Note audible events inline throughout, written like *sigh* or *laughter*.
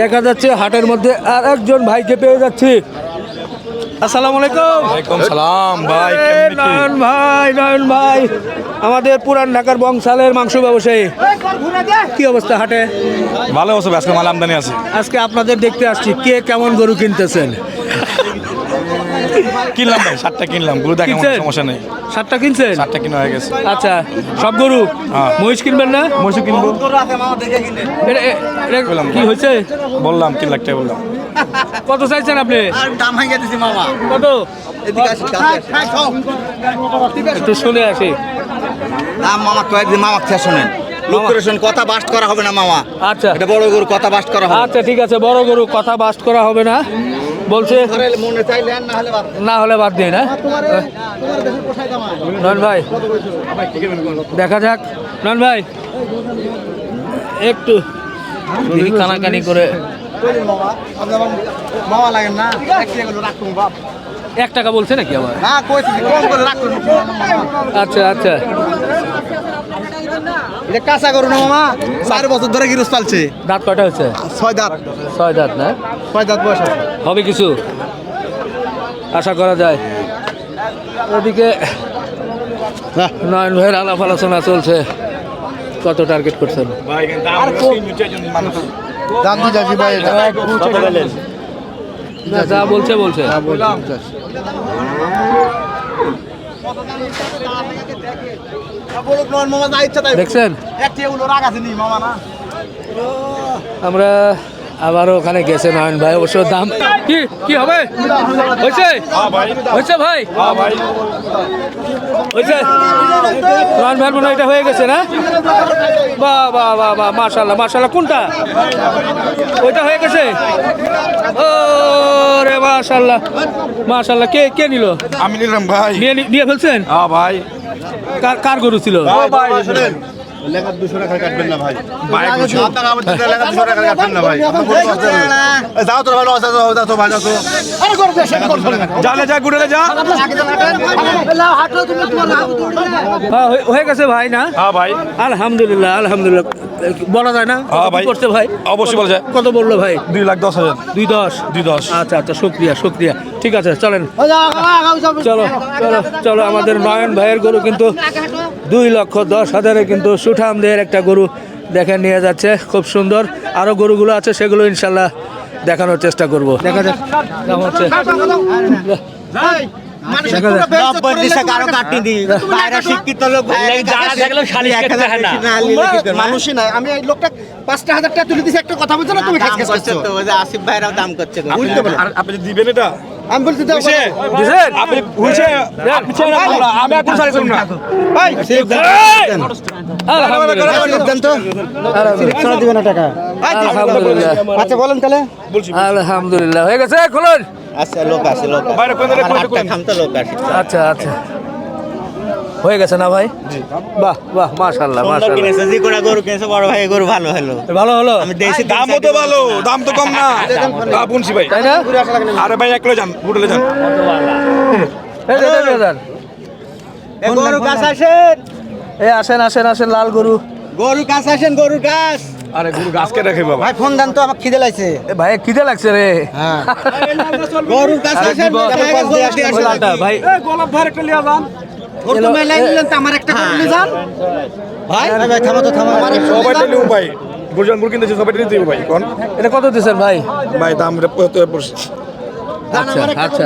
দেখা যাচ্ছে হাটের মধ্যে আর একজন ভাইকে পেয়ে যাচ্ছি। আসসালামু আলাইকুম। ওয়ালাইকুম সালাম ভাই নয়ন ভাই নয়ন ভাই আমাদের পুরান ঢাকার বংশালের মাংস ব্যবসায়ী। কি অবস্থা হাটে? ভালো অবস্থা আজকে মাল আমদানি আছে। আজকে আপনাদের দেখতে আসছি কে কেমন গরু কিনতেছেন। কিনলাম ভাই সাতটা কিনলাম। গরু দেখা কিনছেন? সমস্যা নেই। সাতটা কিনছেন? সাতটা কিনা হয়ে গেছে। আচ্ছা সব গরু? হ্যাঁ। মহিষ কিনবেন না? মসু কিনবো। এটা- এ- এটা বললাম কি। হয়েছে? বললাম তিন লাখ টাকা বললাম। কত চাইছেন আপনি? দাম ভাঙিয়ে দিছি মামা কত? এদিকে আসি কাছে আসি। একটু শুনে আসি। দাম মামা কয়েকদিন মামা খেয়ে শোনেন লোক করে শোনেন কথা বাস্ট করা হবে না মামা আচ্ছা। এটা বড় গরু কথা বাস্ট করা হবে আচ্ছা ঠিক আছে বড় গরু কথা বাস্ট করা হবে না। বলছে না হলে বাদ দিয়ে না নন ভাই দেখা যাক। নন ভাই একটু কানাকানি করে এক টাকা বলছে নাকি কম আচ্ছা আচ্ছা। এটা কাঁচা গরু না মামা? চার বছর ধরে গিরুস পালছে। দাঁত কয়টা হচ্ছে ছয় দাঁত। ছয় দাঁত না? ছয় দাঁত বয়স আছে হবে কিছু? আশা করা যায়। ওদিকে নয়ন ভাইয়ের আলাপ আলোচনা চলছে। কত টার্গেট করছেন? দাম ভাই না, যা বলছে বলছে। দেখছেন? আমরা আবারও ওখানে গেছে নয়ন ভাই অবশ্য দাম কি কি হবে? হয়েছে? হয়েছে ভাই? হয়েছে? নয়ন ভাই মনে হয় এটা হয়ে গেছে না? বাহ বাহ বাহ বাহ মাশাল্লাহ মাশাল্লাহ কোনটা? ওইটা হয়ে গেছে? ও রে মাশাল্লাহ মাশাল্লাহ কে কে নিল? আমি নিলাম ভাই। নিয়ে নিয়ে ফেলছেন? হ্যাঁ ভাই। কার কার গরু ছিল? ভাই। দুশো টাকা কাটবেন না ভাই। দুশো টাকা কাটবেন না ভাই। যাও তো ভালো আছে যাও তো জালে যা গুড়ে যা। হ্যাঁ, হয়ে- হয়ে গেছে ভাই না? হ্যাঁ ভাই। আলহামদুলিল্লাহ আলহামদুলিল্লাহ। বলা যায় না? হ্যাঁ কত ভাই। করছে ভাই? অবশ্যই বলা যায়। কত বলল ভাই? দুই লাখ দশ হাজার। দুই দশ? দুই দশ। আচ্ছা আচ্ছা শুক্রিয়া শুক্রিয়া। ঠিক আছে চলেন। চলো চলো চলো। আমাদের নয়ন ভাইয়ের গরু কিন্তু দুই লক্ষ দশ হাজারে কিন্তু সুঠাম সুঠামদের একটা গরু দেখে নিয়ে যাচ্ছে, খুব সুন্দর। আরও গরুগুলো আছে, সেগুলো ইনশাল্লাহ দেখানোর চেষ্টা করব। দেখা যাক হচ্ছে। না। মানুষই নাই। আমি এই লোকটা পাঁচটা হাজার টাকা তুলে দিছি একটা কথা বলছো না তুমি খাস খাস করছ? তো ওই যে আসিফ ভাইরাও দাম করছে বুঝতে পারো আর আপনি দিবেন এটা? আমি বলছি দাও হইছে? দিছেন? আপনি হইছে আপনি চাই না আমরা, আমি এখন সারি করুন না। আলহামদুলিল্লাহ দেন তো। ছাড়া দিবে না টাকা। আলহামদুলিল্লাহ। আচ্ছা বলেন তাহলে। আলহামদুলিল্লাহ হয়ে গেছে খুলুন। আচ্ছা লোক আছে লোক? খামতো লোক আছে। আচ্ছা আচ্ছা। হয়ে গেছে না ভাই? বাহ বাহ মাশাল্লাহ সুন্দর মাশাল্লাহ কিনেছে যে কোনো গরু কিনেছে বড় ভাই গরু ভালো হলো। ভালো হলো? আমি দেশি দামও তো ভালো দাম তো কম না। বুনছি ভাই। তাই না? আরে ভাই এক কিলো যান হোটেলে যান। এই যে, এই গরু কাছে আসেন। এই আসেন আসেন আসেন লাল গরু। গরু কাছে আসেন গরুর কাছ। আরে গরু গাছকে রেখে বাবা। ভাই ফোন দেন তো আমার খিদে লাগছে। এ ভাই খিদে লাগছে রে। আসেন দিব। ওই লালটা, ভাই। ওর তো মেলাই নিলেন তো আমার একটা করে যান। ভাই ভাই থামো তো থামো আমার একটা সবাই নিউ ভাই গুরজান গুর কিনতেছে সবাই নিতে ভাই কোন? এটা কত দিচ্ছেন ভাই? ভাই দাম রে পড়তে পড়ছে আচ্ছা আচ্ছা।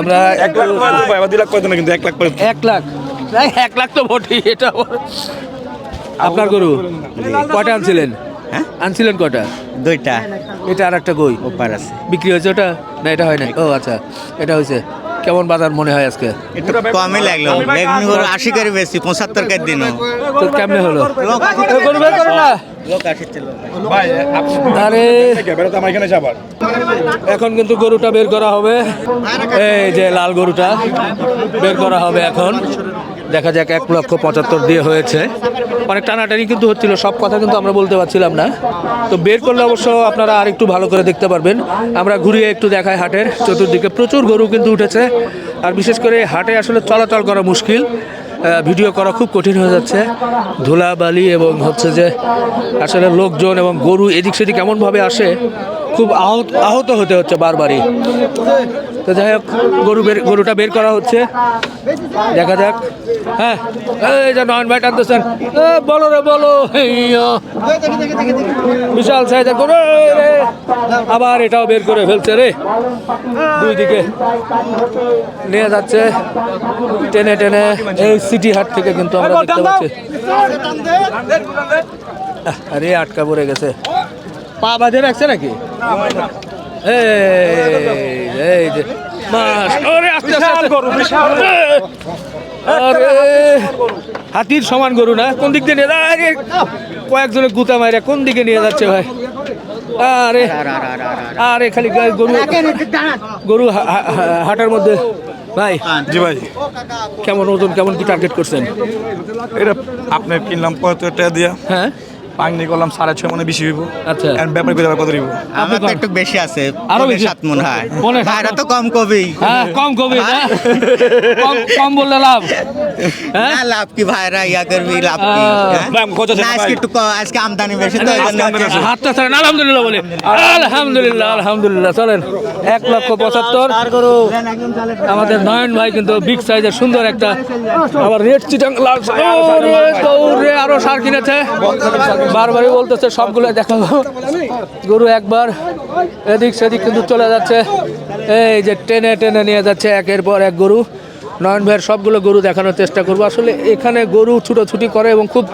আমরা এক লাখ ভাই দুই লাখ পড়তে না কিন্তু এক লাখ। এক লাখ। এক লাখ তো ভোটই এটা আপনার গরু? কটা আনছিলেন? হ্যাঁ? আনছিলেন কটা দুইটা। এটা আর একটা গই ওপার আছে। বিক্রি হয়েছে ওটা? না এটা হয় না ও আচ্ছা। এটা হয়েছে। কেমন বাজার মনে হয় আজকে? একটু কমই লাগল। বেগুনি গরু আশি করে বেশি পঁচাত্তর করে দিন তো কেমনে হলো? গরু বের করো না। আরে। এখন কিন্তু গরুটা বের করা হবে। এই যে লাল গরুটা বের করা হবে এখন। দেখা যাক, এক লক্ষ পঁচাত্তর দিয়ে হয়েছে। অনেক টানাটানি কিন্তু হচ্ছিল, সব কথা কিন্তু আমরা বলতে পারছিলাম না। তো বের করলে অবশ্য আপনারা আর একটু ভালো করে দেখতে পারবেন। আমরা ঘুরিয়ে একটু দেখাই হাটের, চতুর্দিকে প্রচুর গরু কিন্তু উঠেছে। আর বিশেষ করে হাটে আসলে চলাচল করা মুশকিল। ভিডিও করা খুব কঠিন হয়ে যাচ্ছে। ধুলাবালি এবং হচ্ছে যে আসলে লোকজন এবং গরু এদিক সেদিক এমনভাবে আসে খুব আহত আহত হতে হচ্ছে বারবারই। তো যাই হোক গরু বের গরুটা বের করা হচ্ছে। দেখা যাক। হ্যাঁ এই যে নয়ন ভাই টানতেছেন। বলো রে বলো। বিশাল সাইজের গরু রে। আবার এটাও বের করে ফেলছে রে। দুই দিকে নিয়ে যাচ্ছে। টেনে টেনে এই সিটি হাট থেকে কিন্তু আমরা দেখতে পাচ্ছি। আরে আটকা পড়ে গেছে। পা বাঁধে রাখছে নাকি? এই এই যে মাস ওরে আস্তে আস্তে। আরে হাতির সমান গরু না? কোন দিক দিয়ে নিয়ে যা- আরে কয়েকজনে গুতা মারে কোন দিকে নিয়ে যাচ্ছে ভাই? আরে আরে খালি গায়ে গরু গরু হাটার মধ্যে। ভাই জি ভাই। কেমন ওজন কেমন কি টার্গেট করছেন? এটা আপনার কিনলাম পঁয়ত্তর টাকা দিয়া। হ্যাঁ? করলাম সাড়ে ছয় মনে বেশি হইব। আচ্ছা। আর ব্যাপার কত দিব আমার তো একটু বেশি আছে আরও বেশি? সাত মন হয়। ভাইরা তো কম কবেই হ্যাঁ কম কবি কম কম বললে লাভ। হ্যাঁ? না লাভ কি ভাইরা ইয়া করবি লাভ কি? হ্যাঁ? না, আজকে একটু আজকে আমদানি বেশি তো। হাতটা ছাড়েন আলহামদুলিল্লাহ বলে। আলহামদুলিল্লাহ আলহামদুলিল্লাহ চলেন। এক লক্ষ পঁচাত্তর। আমাদের নয়ন ভাই কিন্তু বিগ সাইজের সুন্দর একটা আবার রেড চিটাং লাল আরও সার কিনেছে। বারবারই বলতেছে, সবগুলো দেখাবো গরু একবার এদিক সেদিক কিন্তু চলে যাচ্ছে। এই যে টেনে টেনে নিয়ে যাচ্ছে একের পর এক গরু। নয়ন ভাইয়ের সবগুলো গরু দেখানোর চেষ্টা করব। আসলে এখানে গরু ছুটোছুটি করে এবং খুব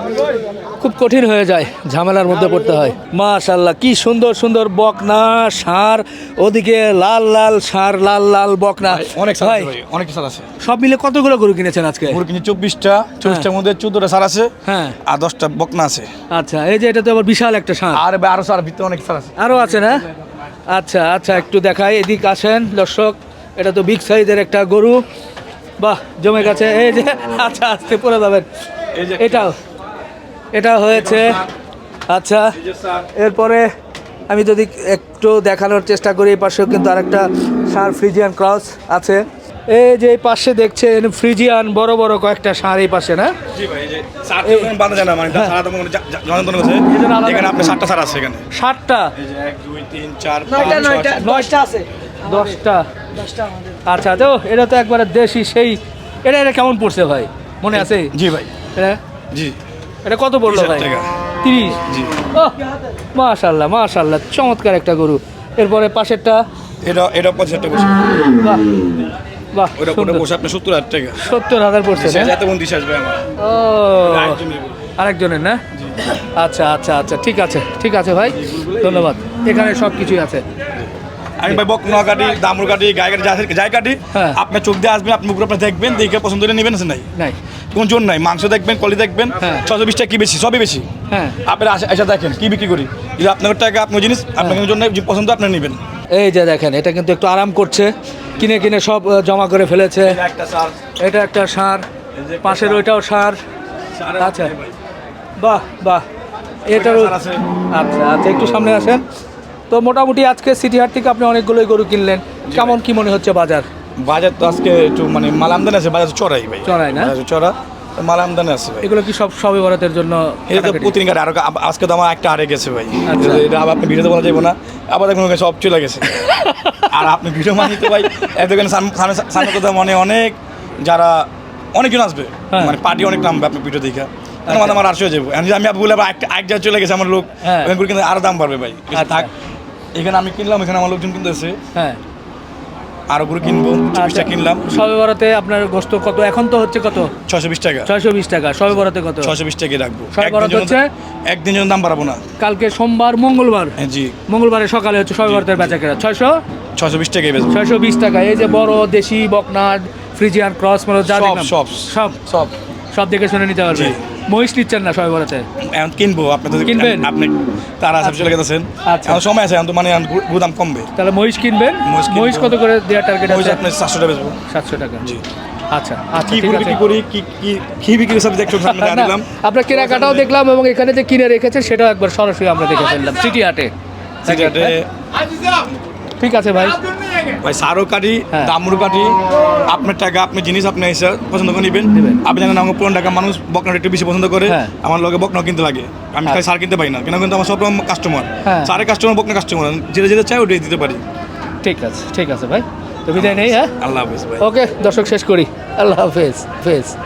খুব কঠিন হয়ে যায় ঝামেলার মধ্যে পড়তে হয়। মাশাল্লাহ কি সুন্দর সুন্দর বকনা সার ওদিকে লাল লাল সার লাল লাল বকনা। অনেক সার অনেক সার আছে। সব মিলে কতগুলো গরু কিনেছেন আজকে? গরু কিনে চব্বিশটা চব্বিশটার মধ্যে চোদ্দটা সার আছে হ্যাঁ। আর দশটা বকনা আছে। আচ্ছা এই যে এটা তো আবার বিশাল একটা সার। আর ভাই আরও সার ভিতরে অনেক সার আছে। আরও আছে না? আচ্ছা আচ্ছা একটু দেখাই এদিক আসেন দর্শক এটা তো বিগ সাইজের একটা গরু। বাহ জমে গেছে। এই যে আচ্ছা আস্তে পড়ে যাবেন। এটাও। এটা হয়েছে। আচ্ছা এরপরে আমি যদি একটু দেখানোর চেষ্টা করি এই পাশেও কিন্তু আরেকটা সার ফ্রিজিয়ান ক্রস আছে। এই যে এই পাশে দেখছেন ফ্রিজিয়ান বড় বড় কয়েকটা সার এই পাশে না? মানে মানে ষাটটা এই যে এক দুই তিন চার পাঁচ ছয় নয়টা আছে। দশটা। আচ্ছা তো এটা তো একবারে দেশি সেই এটা এটা কেমন পড়ছে ভাই? মনে আছে? জি ভাই। এটা? জি। এটা কত পড়ল ভাই। তিরিশ? জি। ও মাশাল্লাহ মাশাল্লাহ চমৎকার একটা গরু। এরপরে পাশেরটা? এটা এটা পঁচিশ টাকা বাহ বাহ ওটা ওটা বসে সত্তর হাজার টাকা। সত্তর হাজার পড়ছে না? যাতে বন্দি আসবে আমার। ও গরু। আরেকজনের না? আচ্ছা আচ্ছা আচ্ছা ঠিক আছে ঠিক আছে ভাই। ধন্যবাদ। এখানে সব কিছুই আছে। আমি ভাই বকনা কাটি দামুর কাটি গায়ে কাটি যা যাই কাটি হ্যাঁ। আপনার চোখ দিয়ে আসবেন আপনি মুখ আপনি দেখবেন দেখে পছন্দ করে নেবেন নাই? নাই। কোন জোর নাই। মাংস দেখবেন কলি দেখবেন হ্যাঁ। ছশো বিশটা কি বেশি? সবই বেশি। হ্যাঁ। আপনারা আসে এসে দেখেন কি বিক্রি করি। যদি আপনার টাকা আপনার জিনিস আপনার জন্য পছন্দ আপনি নেবেন। এই যে দেখেন এটা কিন্তু একটু আরাম করছে। কিনে কিনে সব জমা করে ফেলেছে। এটা একটা সার। পাশের ওইটাও সার। আচ্ছা। বাহ বাহ। এটারও আচ্ছা আচ্ছা একটু সামনে আসেন। তো মোটামুটি আজকে সিটি হাট থেকে আপনি অনেকগুলোই গরু কিনলেন কেমন কি মনে হচ্ছে বাজার বাজার তো আজকে একটু মানে মাল আমদানি আছে বাজার চড়াই ভাই চড়াই না? চড়া মাল আমদানি আছে ভাই এগুলো কি সব সবে বরাতের জন্য এটা তো? প্রতিদিন কাটে আরও আজকে তো আমার একটা হারে গেছে ভাই আচ্ছা। এটা আবার আপনি ভিডিওতে বলা যাবে না আবার দেখুন সব চলে গেছে আর আপনি ভিডিও মানি তো ভাই এতখানে সামনে কথা মনে অনেক যারা অনেকজন আসবে হ্যাঁ। মানে পার্টি অনেক নামবে আপনি ভিডিও দেখে মানে আমার আটশো যাব এখন যদি আমি বলে আবার একটা এক জায়গায় চলে গেছে আমার লোক হ্যাঁ। কিন্তু আরও দাম বাড়বে ভাই আচ্ছা। থাক এখানে আমি কিনলাম এখানে আমার লোকজন কিনতেছে। হ্যাঁ। আরও গরু কিনবো চব্বিশটা কিনলাম। সবে বরাতে আপনার গোস্ত কত? এখন তো হচ্ছে কত? ছশো বিশ টাকা। ছয়শো বিশ টাকা সবে বরাতে কত? ছশো বিশ টাকা রাখব। সব জন্য- হচ্ছে? একদিন জন্য দাম বাড়াবো না। কালকে সোমবার মঙ্গলবার? হ্যাঁ, জি। মঙ্গলবারে সকালে হচ্ছে সবে বরাতের বেচা কেনা ছয়শো? ছশো বিশ টাকাই বেচবো। ছয়শো বিশ টাকা। এই যে বড় দেশি বকনাট ফ্রিজিয়ান ক্রস মানে যা সব, সব। সব। সব। দেখে শুনে নিতে পারবে। মহিষ নিচ্ছেন না সবাই বলাতে এখন কিনবো আপনি তো কিনবেন? আপনি তারা সব চলে গেছেন। আচ্ছা। সময় আছে এখন তো মানে এখন গরু- গরুর দাম কমবে। তাহলে মহিষ কিনবেন? মহিষ কত করে দেওয়ার টার্গেট আছে? আপনি সাতশো টাকা বেচবো। সাতশো টাকা। জি। আচ্ছা আচ্ছা কি বিক্রি করি কি কি কি বিক্রি সব *laughs* আপনার কেনাকাটাও দেখলাম এবং এখানে যে কিনে রেখেছেন সেটাও একবার সরাসরি আমরা দেখে ফেললাম। সিটি হাটে। সিগারেটে ঠিক আছে ভাই। ভাই সারও কাটি হ্যাঁ। দামুর কাটি আপনার টাকা আপনার জিনিস আপনি এসে পছন্দ করে নেবেন। আপনি জানেন আমার পুরান টাকা মানুষ বকনাটা একটু বেশি পছন্দ করে। হ্যাঁ। আমার লগে বকনা কিনতে লাগে। আমি খালি সার কিনতে পারি না। কেন কিন্তু আমার সব রকম কাস্টমার হ্যাঁ। সারের কাস্টমার বকনা কাস্টমার যেটা যেটা চাই ওটাই দিতে পারি। ঠিক আছে ঠিক আছে ভাই। তো বিদায় নেই হ্যাঁ? আল্লাহ হাফেজ ভাই। ওকে দর্শক শেষ করি। আল্লাহ হাফেজ হাফেজ।